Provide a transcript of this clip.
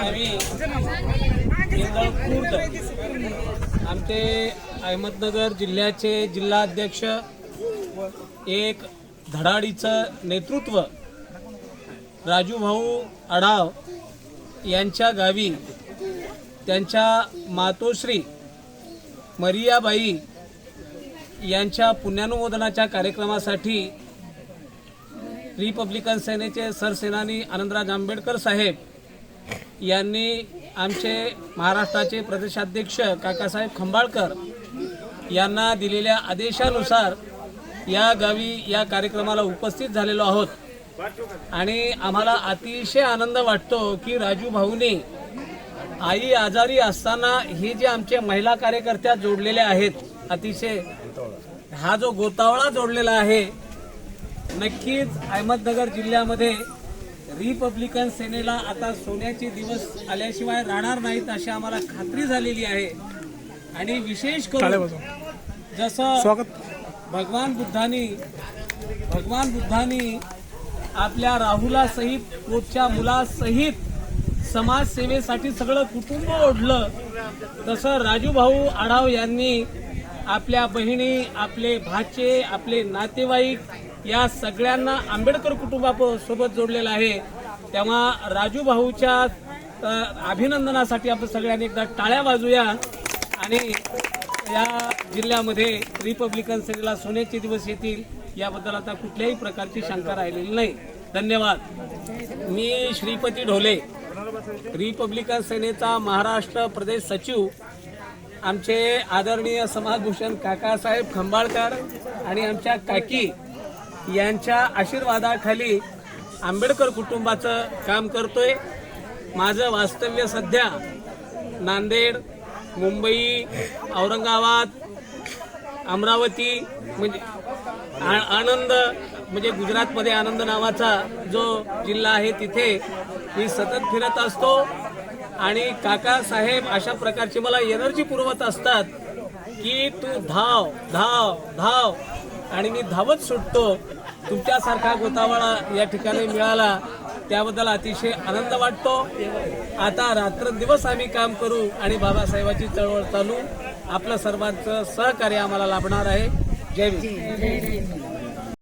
नवी खुर्द आमचे अहमदनगर जिल्ह्याचे जिल्हाध्यक्ष एक धडाडीचं नेतृत्व राजू भाऊ आढाव यांच्या गावी त्यांच्या मातोश्री मरियाबाई यांच्या पुण्यानुमोदनाच्या कार्यक्रमासाठी रिपब्लिकन सेनेचे सरसेनानी आनंदराज आंबेडकर साहेब यांनी आमचे महाराष्ट्राचे प्रदेशाध्यक्ष काकासाहेब खंबाळकर यांना दिलेल्या आदेशानुसार या गावी या कार्यक्रमाला उपस्थित झालेलो आहोत. आणि आम्हाला अतिशय आनंद वाटतो की राजू भाऊने आई आजारी असताना हे जे आमचे महिला कार्यकर्त्या जोडलेल्या आहेत अतिशय हा जो गोतावळा जोडलेला आहे नक्कीच अहमदनगर जिल्ह्यामध्ये रिपब्लिकन सेनेला आता सोन्याचे दिवस आल्याशिवाय राहणार नाहीत अशी आम्हाला खात्री झालेली आहे. आणि विशेष करून जसं स्वागत. भगवान बुद्धांनी भगवान बुद्धांनी आपल्या राहुलासहित पोटच्या मुलासहित समाजसेवेसाठी सगळं कुटुंब ओढलं. तसं राजू भाऊ आढाव यांनी आपल्या बहिणी आपले भाचे आपले नातेवाईक या सगळ्यांना आंबेडकर कुटुंबासोबत जोडलेलं आहे. तेव्हा राजू भाऊच्या अभिनंदनासाठी आपण सगळ्यांनी एकदा टाळ्या वाजूया. आणि या जिल्ह्यामध्ये रिपब्लिकन सेनेला सोन्याचे दिवस येतील याबद्दल आता कुठल्याही प्रकारची शंका राहिलेली नाही. धन्यवाद. मी श्रीपती ढोले रिपब्लिकन सेनेचा महाराष्ट्र प्रदेश सचिव आमचे आदरणीय समाजभूषण काकासाहेब खंबाळकर आणि आमच्या काकी यांच्या आशीर्वादाखाली आंबेडकर कुटुंबाचं काम करतोय. माझं वास्तव्य सध्या नांदेड मुंबई औरंगाबाद अमरावती म्हणजे आ- आनंद म्हणजे गुजरातमध्ये आनंद नावाचा जो जिल्हा आहे तिथे मी सतत फिरत असतो. आणि काकासाहेब अशा प्रकारची मला एनर्जी पुरवत असतात की तू धाव धाव धाव. आणि मी धावत सुटतो. तुमच्यासारखा गोतावळा या ठिकाणी मिळाला त्याबद्दल अतिशय आनंद वाटतो. आता रात्रंदिवस आम्ही काम करू आणि बाबासाहेबाची चळवळ चालू. आपलं सर्वांचं सहकार्य आम्हाला लाभणार आहे. जय